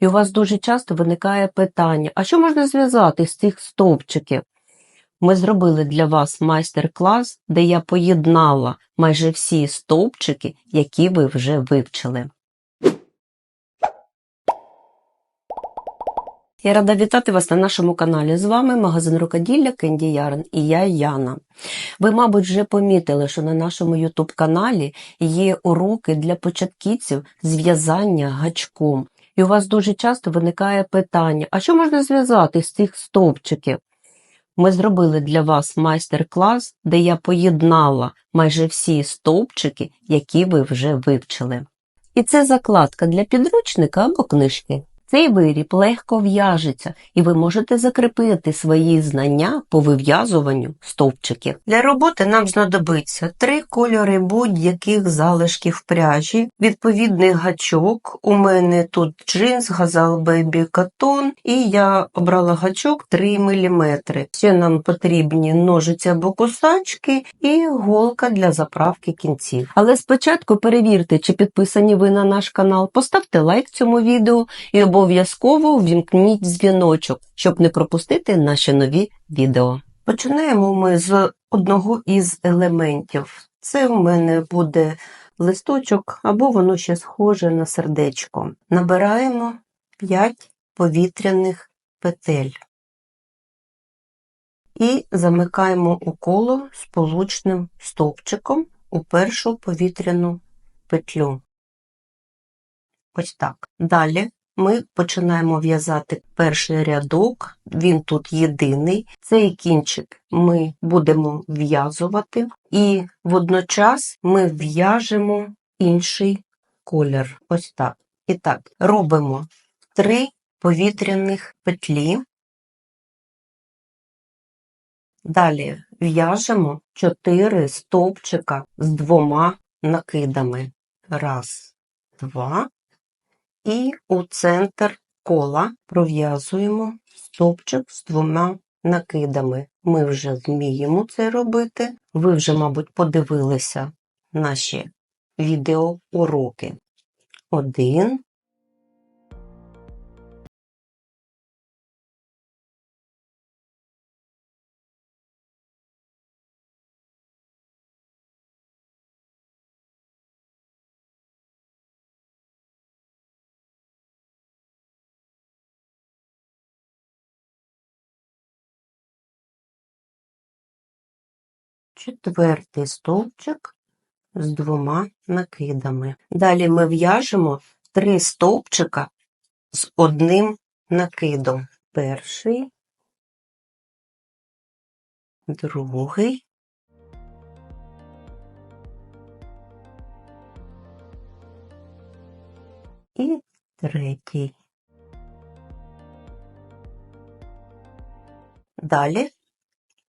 І у вас дуже часто виникає питання, а що можна зв'язати з цих стовпчиків? Ми зробили для вас майстер-клас, де я поєднала майже всі стовпчики, які ви вже вивчили. Я рада вітати вас на нашому каналі. З вами магазин рукоділля Кенді Ярн і я Яна. Ви, мабуть, вже помітили, що на нашому YouTube каналі є уроки для початківців з в'язання гачком. І у вас дуже часто виникає питання, а що можна зв'язати з цих стовпчиків? Ми зробили для вас майстер-клас, де я поєднала майже всі стовпчики, які ви вже вивчили. І це закладка для підручника або книжки. Цей виріб легко в'яжеться, і ви можете закріпити свої знання по вив'язуванню стовпчиків. Для роботи нам знадобиться три кольори будь-яких залишків пряжі, відповідний гачок. У мене тут джинс, газал бейбі катон, і я обрала гачок 3 мм. Ще нам потрібні ножиці або кусачки і голка для заправки кінців. Але спочатку перевірте, чи підписані ви на наш канал, поставте лайк цьому відео і обов'язково ввімкніть дзвіночок, щоб не пропустити наші нові відео. Починаємо ми з одного із елементів. Це у мене буде листочок, або воно ще схоже на сердечко. Набираємо 5 повітряних петель і замикаємо у коло сполучним стовпчиком у першу повітряну петлю. Ось так. Далі ми починаємо в'язати перший рядок, він тут єдиний. Цей кінчик ми будемо в'язувати, і водночас ми в'яжемо інший колір. Ось так. І так, робимо три повітряних петлі. Далі в'яжемо 4 стовпчика з двома накидами. Раз, два. І у центр кола пров'язуємо стовпчик з двома накидами. Ми вже вміємо це робити. Ви вже, мабуть, подивилися наші відеоуроки. Один. Четвертий стовпчик з двома накидами. Далі ми в'яжемо три стовпчика з одним накидом. Перший, другий. І третій. Далі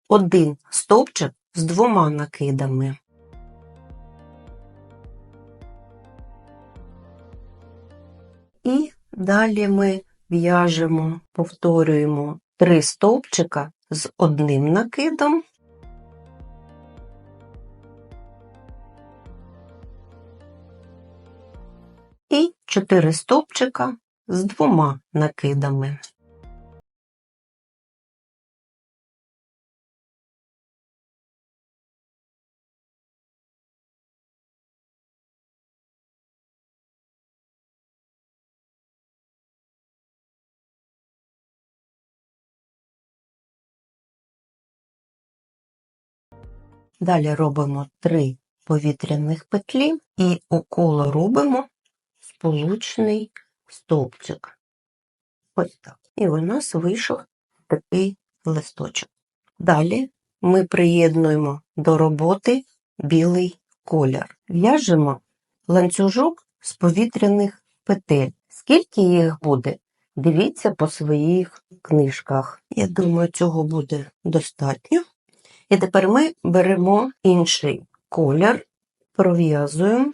один стовпчик з двома накидами. І далі ми в'яжемо, повторюємо три стовпчика з одним накидом. І чотири стовпчика з двома накидами. Далі робимо три повітряних петлі і у коло робимо сполучний стовпчик. Ось так. І у нас вийшов такий листочок. Далі ми приєднуємо до роботи білий колір. В'яжемо ланцюжок з повітряних петель. Скільки їх буде? Дивіться по своїх книжках. Я думаю, цього буде достатньо. І тепер ми беремо інший колір, пров'язуємо,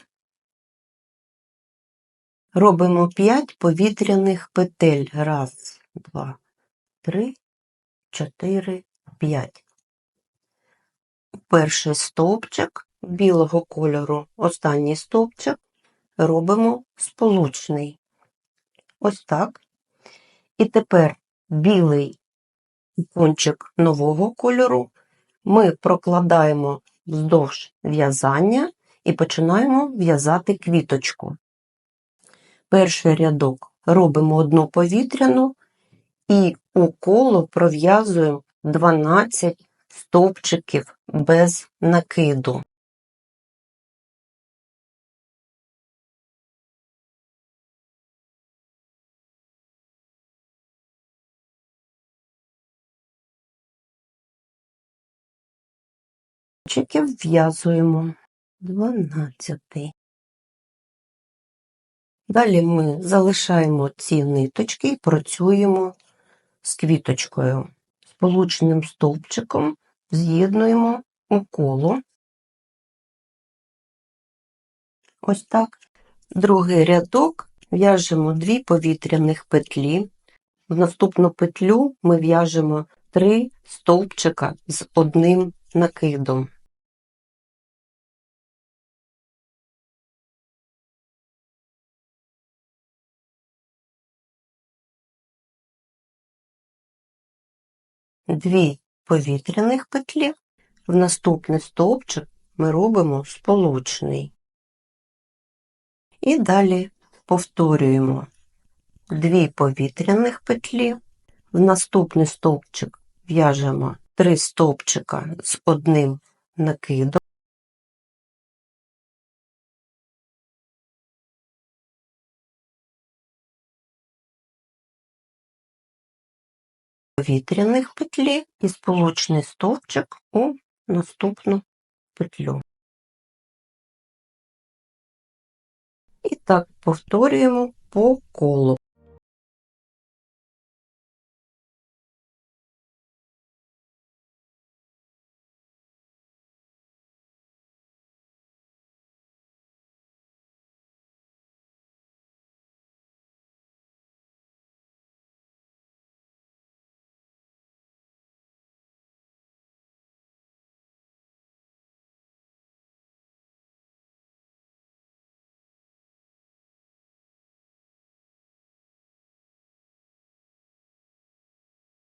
робимо 5 повітряних петель. Раз, два, три, чотири, п'ять. Перший стовпчик білого кольору, останній стовпчик робимо сполучний. Ось так. І тепер білий кончик нового кольору ми прокладаємо вздовж в'язання і починаємо в'язати квіточку. Перший рядок робимо одну повітряну і у коло пров'язуємо 12 стовпчиків без накиду. Стовпчиків в'язуємо 12. Далі ми залишаємо ці ниточки і працюємо з квіточкою. Сполучним стовпчиком з'єднуємо у коло. Ось так. Другий рядок в'яжемо дві повітряних петлі. В наступну петлю ми в'яжемо три стовпчика з одним накидом. Дві повітряних петлі, в наступний стовпчик ми робимо сполучний. І далі повторюємо дві повітряних петлі, в наступний стовпчик в'яжемо три стовпчика з одним накидом. Повітряних петлі і сполучний стовпчик у наступну петлю. І так повторюємо по колу.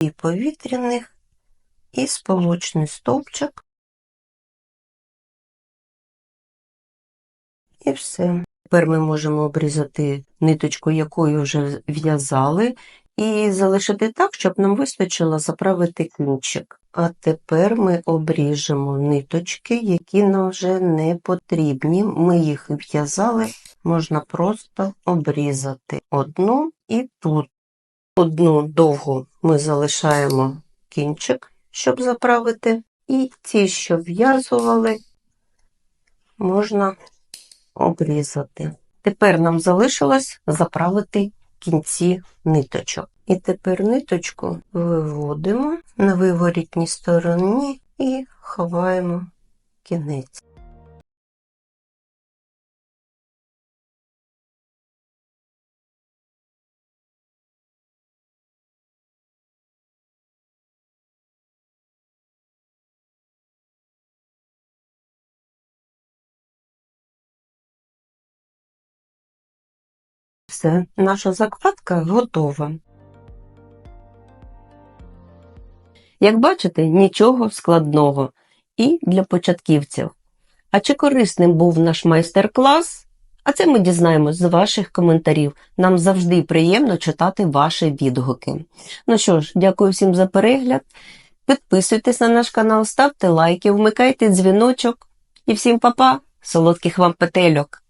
І повітряних, і сполучний стовпчик. І все. Тепер ми можемо обрізати ниточку, якою вже в'язали, і залишити так, щоб нам вистачило заправити кінчик. А тепер ми обріжемо ниточки, які нам вже не потрібні. Ми їх в'язали, можна просто обрізати одну і тут. Одну довгу ми залишаємо кінчик, щоб заправити, і ті, що в'язували, можна обрізати. Тепер нам залишилось заправити кінці ниточок. І тепер ниточку виводимо на виворітній стороні і ховаємо кінець. Все, наша закладка готова. Як бачите, нічого складного і для початківців. А чи корисним був наш майстер-клас? А це ми дізнаємось з ваших коментарів. Нам завжди приємно читати ваші відгуки. Ну що ж, дякую всім за перегляд. Підписуйтесь на наш канал, ставте лайки, вмикайте дзвіночок. І всім па-па, солодких вам петельок!